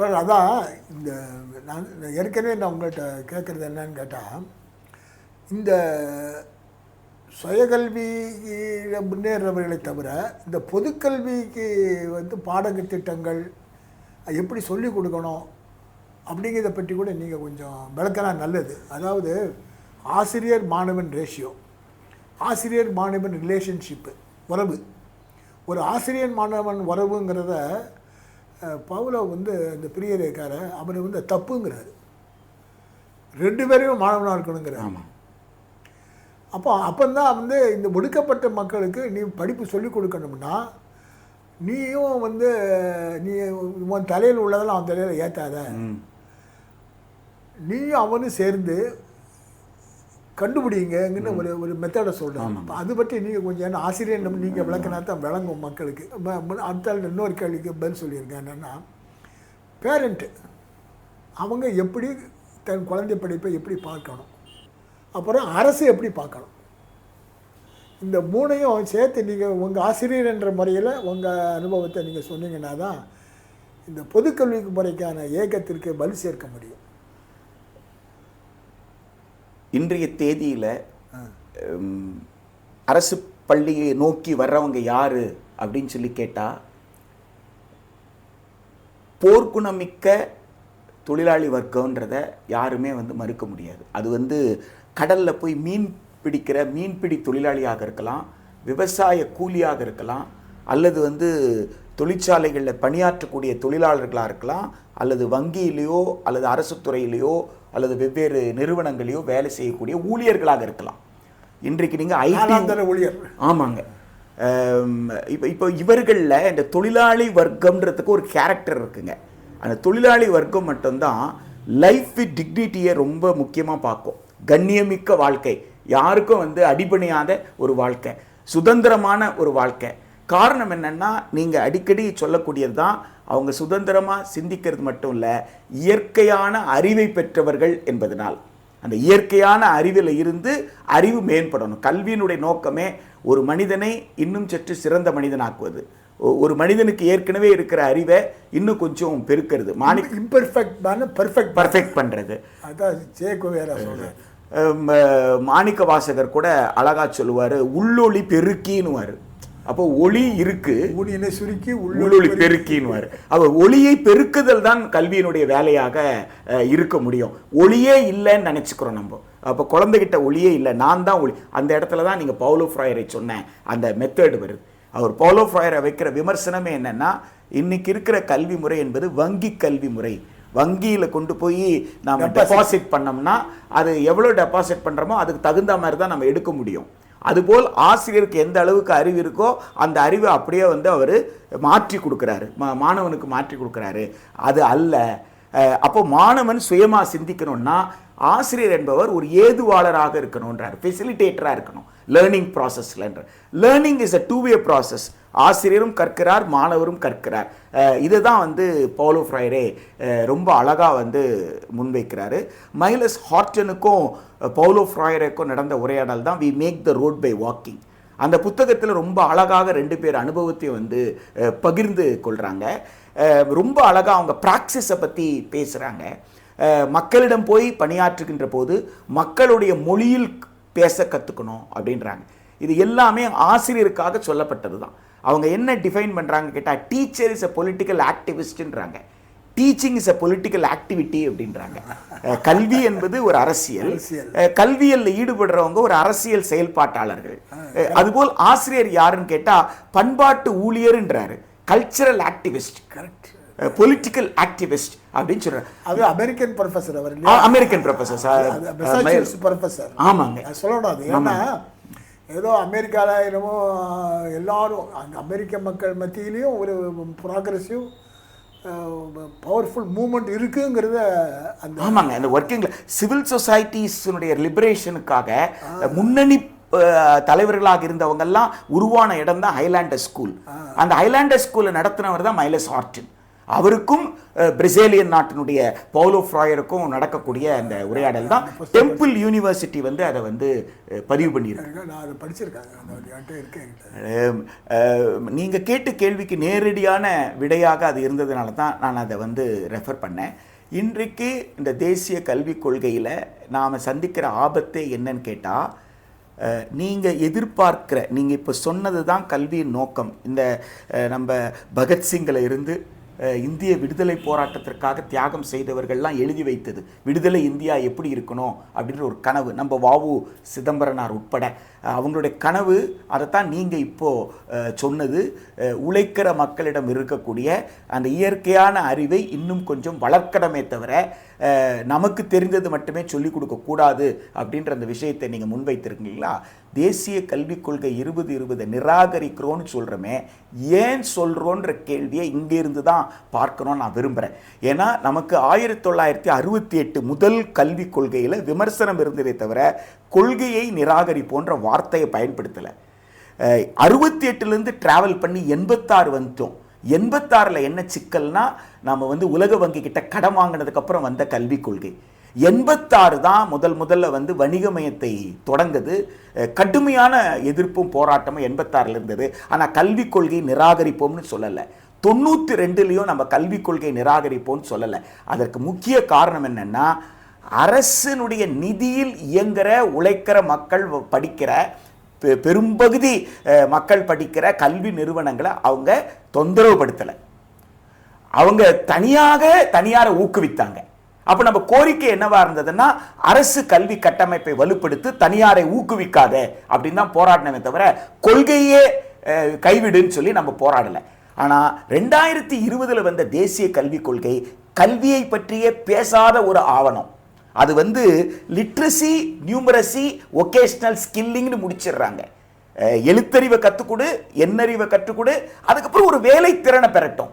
இப்போ அதான் இந்த நான் ஏற்கனவே நான் உங்கள்கிட்ட கேட்குறது என்னன்னு கேட்டால் இந்த சுயகல்வியில் முன்னேறவர்களை தவிர இந்த பொதுக்கல்விக்கு வந்து பாடங்க திட்டங்கள் எப்படி சொல்லிக் கொடுக்கணும் அப்படிங்கிறத பற்றி கூட நீங்கள் கொஞ்சம் விளக்கினா நல்லது. அதாவது ஆசிரியர் மாணவன் ரேஷியோ ஆசிரியர் மாணவன் ரிலேஷன்ஷிப்பு உறவு. ஒரு ஆசிரியர் மாணவன் உறவுங்கிறத பவுலோ வந்து இந்த பிரியரேக்கார அவர் வந்து தப்புங்கிறாரு. ரெண்டு பேரையும் மாணவனாக இருக்கணுங்கிறார். ஆமாம் அப்போ அப்போந்தான் வந்து இந்த ஒடுக்கப்பட்ட மக்களுக்கு நீ படிப்பு சொல்லிக் கொடுக்கணும்னா நீயும் வந்து நீ உன் தலையில் உள்ளதெல்லாம் அவன் தலையில் ஏற்றாத நீயும் அவனும் சேர்ந்து கண்டுபிடிங்கன்னு ஒரு ஒரு மெத்தடை சொல்கிறேன் அது பற்றி நீங்கள் கொஞ்சம் என்ன ஆசிரியர் நீங்கள் விளக்கினா தான் விளங்கும் மக்களுக்கு. அடுத்த இன்னொரு கேள்விக்கு பதில் சொல்லியிருக்கேன் என்னென்னா பேரண்ட்டு அவங்க எப்படி தன் குழந்தை படிப்பை எப்படி பார்க்கணும்? அப்புறம் அரசு எப்படி பார்க்கணும்? இந்த மூணையும் சேர்த்து நீங்கள் உங்கள் ஆசிரியர் என்ற முறையில் உங்கள் அனுபவத்தை நீங்கள் சொன்னீங்கன்னா தான் இந்த பொதுக்கல்விக்கு முறைக்கான ஏக்கத்திற்கு வலு சேர்க்க முடியும். இன்றைய தேதியில் அரசு பள்ளியை நோக்கி வர்றவங்க யாரு அப்படின்னு சொல்லி கேட்டால் போர்க்குணமிக்க தொழிலாளி வர்க்கன்றத யாருமே வந்து மறுக்க முடியாது. அது வந்து கடலில் போய் மீன் பிடிக்கிற மீன்பிடி தொழிலாளியாக இருக்கலாம் விவசாய கூலியாக இருக்கலாம் அல்லது வந்து தொழிற்சாலைகளில் பணியாற்றக்கூடிய தொழிலாளர்களாக இருக்கலாம் அல்லது வங்கியிலேயோ அல்லது அரசு துறையிலேயோ அல்லது வெவ்வேறு நிறுவனங்களையோ வேலை செய்யக்கூடிய ஊழியர்களாக இருக்கலாம். இன்றைக்கு நீங்கள் ஐடி ஊழியர். ஆமாங்க. இப்போ இப்போ இவர்களில் இந்த தொழிலாளி வர்க்கம்ன்றதுக்கு ஒரு கேரக்டர் இருக்குங்க. அந்த தொழிலாளி வர்க்கம் மட்டும்தான் லைஃப் வித் டிக்னிட்டியை ரொம்ப முக்கியமாக பார்க்கும். கண்ணியமிக்க வாழ்க்கை. யாருக்கும் வந்து அடிபணியாத ஒரு வாழ்க்கை. சுதந்திரமான ஒரு வாழ்க்கை. காரணம் என்னன்னா நீங்கள் அடிக்கடி சொல்லக்கூடியது தான் அவங்க சுதந்திரமாக சிந்திக்கிறது மட்டும் இல்லை இயற்கையான அறிவை பெற்றவர்கள் என்பதனால். அந்த இயற்கையான அறிவில் இருந்து அறிவு மேம்படணும். கல்வியினுடைய நோக்கமே ஒரு மனிதனை இன்னும் சற்று சிறந்த மனிதனாக்குவது. ஒரு மனிதனுக்கு ஏற்கனவே இருக்கிற அறிவை இன்னும் கொஞ்சம் பெருக்கிறது. மாணி இம்பர்ஃபெக்ட் பெர்ஃபெக்ட் பர்ஃபெக்ட் பண்ணுறது அதான் சேக்கு வேற மாணிக்க வாசகர் கூட அழகா சொல்லுவார் உள்ளொளி பெருக்கின்னுவார். அப்போ ஒளி இருக்கு. ஊனியனை சுருக்கி உள்ளொளி பெருக்கின்வார் அவர் ஒளியை பெருக்குதல் தான் கல்வியினுடைய வேலையாக இருக்க முடியும். ஒளியே இல்லைன்னு நினச்சிக்கிறோம் நம்ம. அப்போ குழந்தைகிட்ட ஒளியே இல்லை. நான் தான் ஒளி. அந்த இடத்துல தான் நீங்கள் பவுலோ ஃப்ராயரை சொன்ன அந்த மெத்தட் வருது. அவர் பவுலோ ஃப்ராயரை வைக்கிற விமர்சனமே என்னன்னா இன்னைக்கு இருக்கிற கல்வி முறை என்பது வங்கி கல்வி முறை. வங்கியில் கொண்டு போய் நாம டெபாசிட் பண்ணோம்னா அது எவ்வளோ டெபாசிட் பண்ணுறோமோ அதுக்கு தகுந்த மாதிரி தான் நம்ம எடுக்க முடியும். அதுபோல் ஆசிரியருக்கு எந்த அளவுக்கு அறிவு இருக்கோ அந்த அறிவை அப்படியே வந்து அவர் மாற்றி கொடுக்குறாரு. மா- மாணவனுக்கு மாற்றி கொடுக்குறாரு. அது அல்ல. அப்போ மாணவன் சுயமாக சிந்திக்கணும்னா ஆசிரியர் என்பவர் ஒரு ஏதுவாளராக இருக்கணுன்றார் ஃபெசிலிட்டேட்டராக இருக்கணும். Learning ப்ராசஸ்லன்ற learning is a two way process ஆசிரியரும் கற்கிறார் மாணவரும் கற்கிறார். இதை இதுதான் வந்து பவுலோ ஃப்ரைரே ரொம்ப அழகாக வந்து முன்வைக்கிறாரு. மைலஸ் ஹார்டனுக்கும் பவுலோ ஃப்ராயருக்கும் நடந்த உரையாடல் தான் we make the road by walking அந்த புத்தகத்தில் ரொம்ப அழகாக ரெண்டு பேர் அனுபவத்தையும் வந்து பகிர்ந்து கொள்கிறாங்க ரொம்ப அழகாக அவங்க ப்ராக்சிஸை பற்றி பேசுகிறாங்க மக்களிடம் போய் பணியாற்றுகின்ற போது மக்களுடைய மொழியில் பேச கற்றுக்கணும் அப்படின்றாங்க. இது எல்லாமே ஆசிரியருக்காக சொல்லப்பட்டது தான் அவங்க என்ன டிஃபைன் பண்ணுறாங்க கேட்டால் teacher is a political ஆக்டிவிஸ்ட்ன்றாங்க teaching is a political activity அப்படின்றாங்க. கல்வி என்பது ஒரு அரசியல். கல்வியல்ல ஈடுபடுறவங்க ஒரு அரசியல் செயல்பாட்டாளர்கள். அதுபோல் ஆசிரியர் யாருன்னு கேட்டா பண்பாட்டு ஊழியர்ன்றாரு. Cultural activist correct political activist அப்படின்னு சொல்றாரு. அது அமெரிக்கன் ப்ரொஃபஸர் அவர் அமெரிக்கன் அது மெசாச்சுசெட்ஸ் ப்ரொஃபஸர் ஆமாங்க. அது சொல்லக்கூடாது. ஏன்னா ஏதோ அமெரிக்காவில் என்னமோ எல்லாரும் அங்க அமெரிக்க மக்கள் மத்தியிலையும் ஒரு ப்ராக்ரஸிவ் பவர்ஃபுல் மூமெண்ட் இருக்குங்கிறத அந்த ஆமாங்க. இந்த ஒர்க்கிங்ல சிவில் சொசைட்டிஸினுடைய லிபரேஷனுக்காக முன்னணி தலைவர்களாக இருந்தவங்கெல்லாம் உருவான இடம் தான் ஹைலாண்டர் ஸ்கூல் அந்த ஹைலாண்டர் ஸ்கூலை நடத்தினவர் தான் மைலஸ் ஹார்டன் அவருக்கும் பிரேசிலியன் நாட்டினுடைய பவுலோ ஃப்ராயருக்கும் நடக்கக்கூடிய அந்த உரையாடல் தான். டெம்பிள் யூனிவர்சிட்டி வந்து அதை வந்து பதிவு பண்ணியிருக்கு. எனக்கு நான் அதை படிச்சிருக்கேன். அந்த என்கிட்ட இருக்கேன் என்கிட்ட. அஹ், அஹ், நீங்க கேட்ட கேள்விக்கு நேரடியான விடையாக அது இருந்ததுனால தான் நான் அதை வந்து ரெஃபர் பண்ணேன். இன்றைக்கு இந்த தேசிய கல்விக் கொள்கையில் நாம் சந்திக்கிற ஆபத்தே என்னன்னு கேட்டால் நீங்கள் எதிர்பார்க்கிற நீங்கள் இப்போ சொன்னது தான் கல்வியின் நோக்கம். இந்த நம்ம பகத்சிங்கில் இருந்து இந்திய விடுதலை போராட்டத்திற்காக தியாகம் செய்தவர்கள்லாம் எழுதி வைத்தது. விடுதலை இந்தியா எப்படி இருக்கணும் அப்படின்ற ஒரு கனவு. நம்ம வாவு சிதம்பரனார் உட்பட. அவங்களுடைய கனவு அதைத்தான் நீங்கள் இப்போது சொன்னது. உழைக்கிற மக்களிடம் இருக்கக்கூடிய அந்த இயற்கையான அறிவை இன்னும் கொஞ்சம் வளர்க்கணுமே தவிர நமக்கு தெரிந்தது மட்டுமே சொல்லிக் கொடுக்கக்கூடாது அப்படின்ற அந்த விஷயத்தை நீங்கள் முன்வைத்திருக்கீங்களா? தேசிய கல்விக் கொள்கை இருபது இருபதை நிராகரிக்கிறோன்னு சொல்கிறோமே ஏன் சொல்கிறோன்ற கேள்வியை இங்கேருந்து தான் பார்க்கணும்னு நான் விரும்புகிறேன் ஏன்னா நமக்கு ஆயிரத்தி தொள்ளாயிரத்தி அறுபத்தி எட்டு முதல் கல்விக் கொள்கையில் விமர்சனம் இருந்ததே தவிர கொள்கையை நிராகரிப்போன்ற வார்த்தையை பயன்படுத்தலை. அறுபத்தி எட்டுலேருந்து ட்ராவல் பண்ணி எண்பத்தாறு வந்துட்டோம். எண்பத்தாறில் என்ன சிக்கல்னா நம்ம வந்து உலக வங்கி கிட்ட கடன் வாங்கினதுக்கப்புறம் வந்த கல்விக் கொள்கை. எண்பத்தாறு தான் முதல் முதல்ல வந்து வணிகமயத்தை தொடங்குது. கடுமையான எதிர்ப்பும் போராட்டமும் எண்பத்தாறில் இருந்தது. ஆனால் கல்விக் கொள்கை நிராகரிப்போம்னு சொல்லலை. தொண்ணூற்றி ரெண்டுலேயும் நம்ம கல்விக் கொள்கையை நிராகரிப்போம்னு சொல்லலை. அதற்கு முக்கிய காரணம் என்னென்னா அரசினுடைய நிதியில் இயங்குகிற உழைக்கிற மக்கள் படிக்கிற பெ- பெரும்பகுதி மக்கள் படிக்கிற கல்வி நிறுவனங்களை அவங்க தொந்தரவுபடுத்தலை. அவங்க தனியாக தனியாரை ஊக்குவித்தாங்க. அப்போ நம்ம கோரிக்கை என்னவா இருந்ததுன்னா அரசு கல்வி கட்டமைப்பை வலுப்படுத்தி தனியாரை ஊக்குவிக்காத அப்படின்னு தான் போராடினமே தவிர கொள்கையே கைவிடுன்னு சொல்லி நம்ம போராடலை. ஆனால் ரெண்டாயிரத்தி இருபதில் வந்த தேசிய கல்விக் கொள்கை கல்வியை பற்றியே பேசாத ஒரு ஆவணம். அது வந்து லிட்ரஸி நியூமரசி ஒகேஷ்னல் ஸ்கில்லிங்னு முடிச்சிடுறாங்க. எழுத்தறிவை கற்றுக்கொடு எண்ணறிவை கற்றுக்கொடு அதுக்கப்புறம் ஒரு வேலை திறனை பெறட்டும்.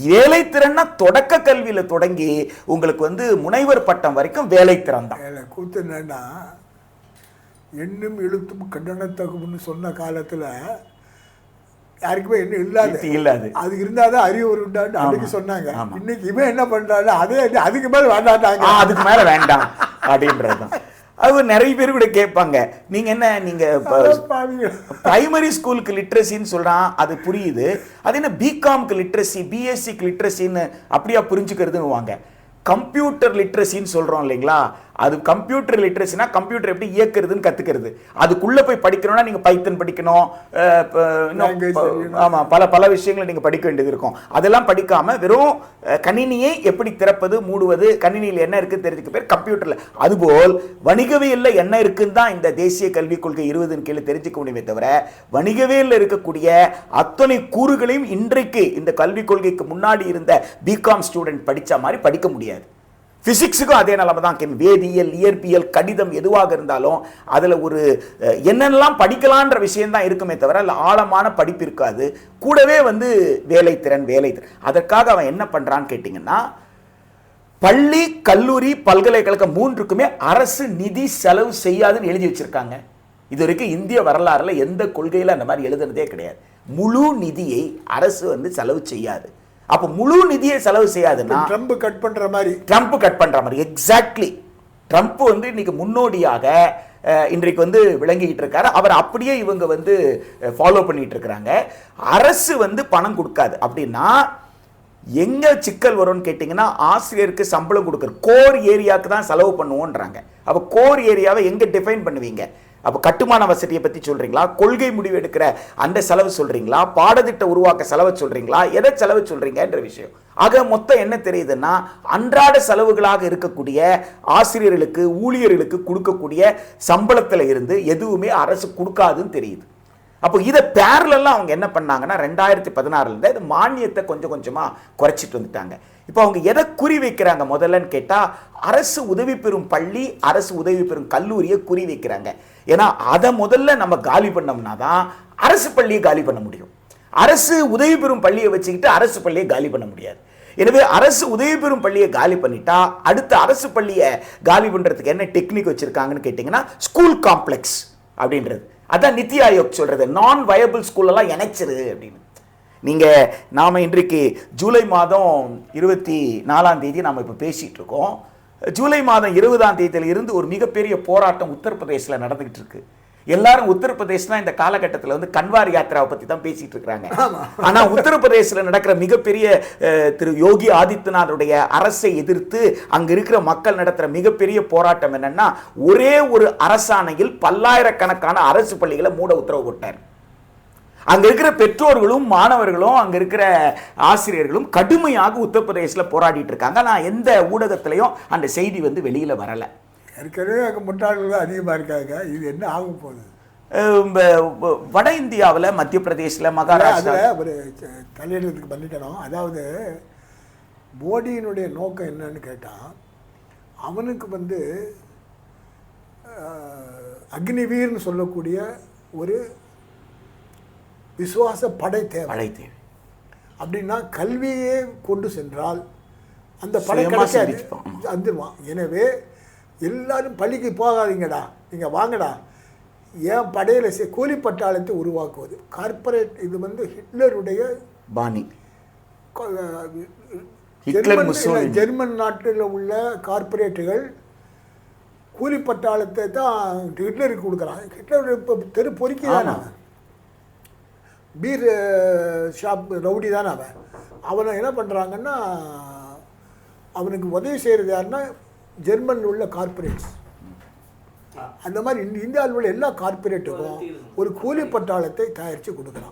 வேலைத்திறன்னா தொடக்க கல்வியில தொடங்கி உங்களுக்கு வந்து முனைவர் பட்டம் வரைக்கும் வேலைத்திறன் தான் அதில் கூத்து என்னன்னா எண்ணும் எழுத்தும் கண்டனத்தகும்னு சொன்ன காலத்தில் யாருக்குமே என்ன இல்லாது. இல்லாது. அது இருந்தாதான் அறிவு உண்டான்னு அன்னைக்கு சொன்னாங்க. இன்னைக்கு இவன் என்ன பண்றாரு அதே அதுக்கு மேல வேண்டாட்டாங்க அதுக்கு மேல வேண்டாம் அப்படின்றது தான் அது நிறைய பேர் கூட கேட்பாங்க. நீங்க என்ன நீங்க. பிரைமரி ஸ்கூலுக்கு லிட்ரஸின்னு சொல்றான் அது புரியுது. அது என்ன பிகாம்க்கு லிட்ரஸி பிஎஸ்சிக்கு லிட்ரஸின்னு அப்படியா புரிஞ்சுக்கிறதுன்னு வாங்க கம்ப்யூட்டர் லிட்ரஸின்னு சொல்றோம் இல்லைங்களா? அது கம்ப்யூட்டர் லிட்ரஸினா கம்ப்யூட்டர் எப்படி இயக்குறதுன்னு கத்துக்கிறது. அதுக்குள்ள போய் படிக்கணும்னா நீங்க பைத்தன் படிக்கணும் அஹ், ப- இன்னும் Language ப- தெரியணும். ஆமா பல பல விஷயங்களை நீங்க படிக்க வேண்டியது இருக்கும். அதெல்லாம் படிக்காம வெறும் கணினியை எப்படி திறப்பது மூடுவது கணினியில் என்ன இருக்குன்னு தெரிஞ்சுக்க பேர் கம்ப்யூட்டர்ல அதுபோல் வணிகவியல்ல என்ன இருக்குன்னு தான் இந்த தேசிய கல்விக் கொள்கை இருபதுன்னு கீழே தெரிஞ்சுக்க முடியுமே தவிர வணிகவியல்ல இருக்கக்கூடிய அத்தனை கூறுகளையும் இன்றைக்கு இந்த கல்விக் கொள்கைக்கு முன்னாடி இருந்த பிகாம் ஸ்டூடெண்ட் படிச்ச மாதிரி படிக்க முடியாது. ஃபிசிக்ஸுக்கும் அதே நிலம தான் கென் வேதியியல் இயற்பியல் கணிதம் எதுவாக இருந்தாலும் அதில் ஒரு என்னென்னலாம் படிக்கலான்ற விஷயந்தான் இருக்குமே தவிர அதில் ஆழமான படிப்பு இருக்காது. கூடவே வந்து வேலைத்திறன் வேலைத்திறன் அதற்காக அவன் என்ன பண்ணுறான்னு கேட்டிங்கன்னா பள்ளி கல்லூரி பல்கலைக்கழகம் மூன்றுக்குமே அரசு நிதி செலவு செய்யாதுன்னு எழுதி வச்சுருக்காங்க. இது வரைக்கும் இந்திய வரலாறில் எந்த கொள்கையில் அந்த மாதிரி எழுதுனதே கிடையாது. முழு நிதியை அரசு வந்து செலவு செய்யாது. அப்போ முழு நிதியை செலவு செய்யாதுன்னா ட்ரம்ப் கட் பண்ற மாதிரி. ட்ரம்ப் கட் பண்ற மாதிரி. எக்ஸாக்ட்லி ட்ரம்ப் வந்து இன்னைக்கு முன்னோடியாக இன்றைக்கு வந்து விளங்கிக்கிட்டு இருக்காரு. அவர் அப்படியே இவங்க வந்து ஃபாலோ பண்ணிட்டு இருக்கிறாங்க. அரசு வந்து பணம் கொடுக்காது. அப்படின்னா எங்க சிக்கல் வரும்னு கேட்டிங்கன்னா ஆசிரியருக்கு சம்பளம் கொடுக்குற கோர் ஏரியாவுக்கு தான் செலவு பண்ணுவோன்றாங்க. அப்போ கோர் ஏரியாவை எங்க டிஃபைன் பண்ணுவீங்க? அப்போ கட்டுமான வசதியை பற்றி சொல்கிறீங்களா கொள்கை முடிவு எடுக்கிற அந்த செலவு சொல்கிறீங்களா பாடத்திட்ட உருவாக்க செலவு சொல்கிறீங்களா எதை செலவு சொல்கிறீங்கன்ற விஷயம். ஆக மொத்தம் என்ன தெரியுதுன்னா அன்றாட செலவுகளாக இருக்கக்கூடிய ஆசிரியர்களுக்கு ஊழியர்களுக்கு கொடுக்கக்கூடிய சம்பளத்தில் இருந்து எதுவுமே அரசு கொடுக்காதுன்னு தெரியுது. அப்போ இதை பேரலெல்லாம் அவங்க என்ன பண்ணாங்கன்னா ரெண்டாயிரத்தி பதினாறுலேருந்து மானியத்தை கொஞ்சம் கொஞ்சமாக குறைச்சிட்டு வந்துட்டாங்க. இப்போ அவங்க எதை குறி வைக்கிறாங்க முதல்லன்னு கேட்டால் அரசு உதவி பெறும் பள்ளி அரசு உதவி பெறும் கல்லூரியை குறி வைக்கிறாங்க. ஏன்னா அதை முதல்ல நம்ம காலி பண்ணோம்னா தான் அரசு பள்ளியை காலி பண்ண முடியும். அரசு உதவி பெறும் பள்ளியை வச்சுக்கிட்டு அரசு பள்ளியை காலி பண்ண முடியாது. எனவே அரசு உதவி பெறும் பள்ளியை காலி பண்ணிட்டா அடுத்த அரசு பள்ளியை காலி பண்ணுறதுக்கு என்ன டெக்னிக் வச்சிருக்காங்கன்னு கேட்டிங்கன்னா ஸ்கூல் காம்ப்ளெக்ஸ் அப்படின்றது. அதான் நித்தி ஆயோக் சொல்றது நான் வயபிள் ஸ்கூலெல்லாம் இணைச்சிரு அப்படின்னு. நீங்கள் நாம் இன்றைக்கு ஜூலை மாதம் இருபத்தி நாலாம் தேதி நாம் இப்போ பேசிகிட்டு இருக்கோம். ஜூலை மாதம் இருபதாம் தேதியில இருந்து ஒரு மிகப்பெரிய போராட்டம் உத்தரப்பிரதேசில் நடந்துகிட்டு இருக்கு. எல்லாரும் உத்தரப்பிரதேசனா இந்த காலகட்டத்தில் வந்து கன்வார் யாத்திராவை பற்றி தான் பேசிட்டு இருக்கிறாங்க. ஆனா உத்தரப்பிரதேசத்தில் நடக்கிற மிகப்பெரிய திரு யோகி ஆதித்யநாத்துடைய அரசை எதிர்த்து அங்க இருக்கிற மக்கள் நடத்துற மிகப்பெரிய போராட்டம் என்னன்னா ஒரே ஒரு அரசாணையில் பல்லாயிரக்கணக்கான அரசு பள்ளிகளை மூட உத்தரவு போட்டார். அங்க இருக்கிற பெற்றோர்களும் மாணவர்களும் அங்க இருக்கிற ஆசிரியர்களும் கடுமையாக உத்தரப்பிரதேசில் போராடிட்டு இருக்காங்க. நான் எந்த ஊடகத்திலையும் அந்த செய்தி வந்து வெளியில வரல. ஏற்கனவே அங்கே முட்டாள்கள் தான் அதிகமாக இருக்காங்க. இது என்ன ஆகும் போகுது? வட இந்தியாவுல மத்திய பிரதேசில் மகாராஷ்டிரா ஒரு தலையிடத்துக்கு பண்ணிக்கணும் அதாவது மோடியினுடைய நோக்கம் என்னன்னு கேட்டால் அவனுக்கு வந்து அக்னிவீர்னு சொல்லக்கூடிய ஒரு விசுவாச படை தேவை. படை தேவை. அப்படின்னா கல்வியே கொண்டு சென்றால் அந்த படை கிடைக்காது. வந்துடுவான் எனவே எல்லாரும் பள்ளிக்கு போகாதீங்கடா. நீங்கள் வாங்கடா. என் படையில் சே கூலி பட்டாளத்தை உருவாக்குவது? கார்ப்பரேட் இது வந்து ஹிட்லருடைய பாணி. ஜெர்மன் ஜெர்மன் நாட்டில் உள்ள கார்ப்பரேட்டுகள் கூலி பட்டாளத்தை தான் ஹிட்லருக்கு கொடுக்குறான் ஹிட்லர் இப்போ தெரு பொறுக்கி தானே ஆமா. அவன். பீர் ஷாப் ரவுடி தானே அவன். அவனை என்ன பண்ணுறாங்கன்னா அவனுக்கு உதவி செய்கிறது யாருன்னா ஜெர்மனில் உள்ள கார்ப்பரேட்ஸ். அந்த மாதிரி இந்தியாவில் உள்ள எல்லா கார்ப்பரேட்டுக்கும் ஒரு கூலி பட்டாளத்தை தயாரித்து கொடுக்குறான்.